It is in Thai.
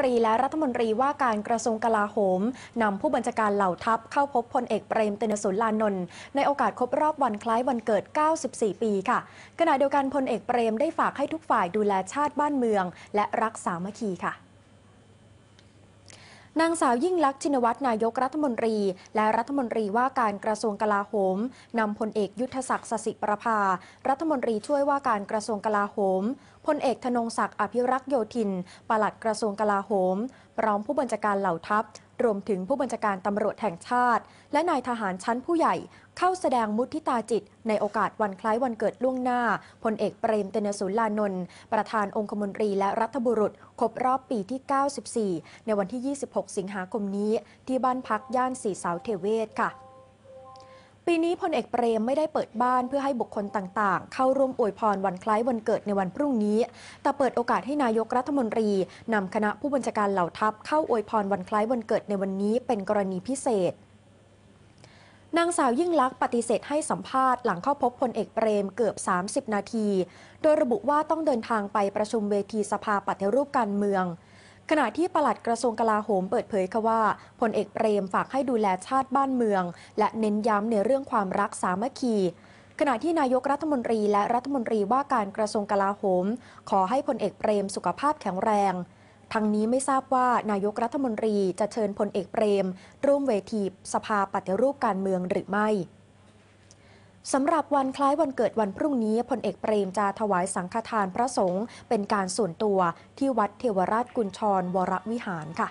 ตรีและรัฐมนตรีว่าการกระทรวงกลาโหมนำผู้บัญชาการเหล่าทัพเข้าพบพลเอกเปรมตินสุรลานนท์ในโอกาสครบรอบวันคล้ายวันเกิด 94 ปีค่ะ ขณะเดียวกันพลเอกเปรมได้ฝากให้ทุกฝ่ายดูแลชาติบ้านเมือง และรักสามัคคีค่ะ นางสาวยิ่งลักษณ์ชินวัตรนายกรัฐมนตรี และรัฐมนตรีว่าการกระทรวงกลาโหมนำพลเอกยุทธศักดิ์สสิประภา รัฐมนตรีช่วยว่าการกระทรวงกลาโหมพลเอกธนงศักดิ์อภิรักษ์โยธิน ปลัดกระทรวงกลาโหม พร้อมผู้บัญชาการเหล่าทัพรวมถึงผู้บัญชาการตำรวจแห่งชาติ และนายทหารชั้นผู้ใหญ่ เข้าแสดงมุทิตาจิต ในโอกาสวันคล้ายวันเกิดล่วงหน้าพลเอกเปรมเตนสุลานนท์ประธานองคมนตรีและรัฐบุรุษ ครบรอบปีที่ 94 ในวันที่ 26 สิงหาคมนี้ ที่บ้านพักย่านสีสาเทเวศค่ะ ปีนี้พลเอกเปรมไม่ได้เปิดบ้านเพื่อให้บุคคลต่างๆ เข้าร่วมอวยพรวันคล้ายวันเกิดในวันพรุ่งนี้ แต่เปิดโอกาสให้นายกรัฐมนตรีนำคณะผู้บัญชาการเหล่าทัพเข้าอวยพรวันคล้ายวันเกิดในวันนี้เป็นกรณีพิเศษนางสาวยิ่งลักษณ์ปฏิเสธให้สัมภาษณ์หลังเข้าพบพลเอกเปรมเกือบ 30 นาที โดยระบุว่าต้องเดินทางไปประชุมเวทีสภาปฏิรูปการเมือง ขณะที่ปลัดกระทรวงกลาโหมเปิดเผยค่ะว่าพลเอกเปรมฝากให้ดูแลชาติบ้านเมือง และเน้นย้ำในเรื่องความรักสามัคคีขณะที่นายกรัฐมนตรีและรัฐมนตรีว่าการกระทรวงกลาโหม ขอให้พลเอกเปรมสุขภาพแข็งแรงทั้งนี้ไม่ทราบว่านายกรัฐมนตรีจะเชิญพลเอกเปรม ร่วมเวทีสภาปฏิรูปการเมืองหรือไม่ สำหรับวันคล้ายวันเกิดวันพรุ่งนี้พลเอกเปรมจะถวายสังฆทานพระสงฆ์เป็นการส่วนตัวที่วัดเทวราชกุญชรวรวิหารค่ะ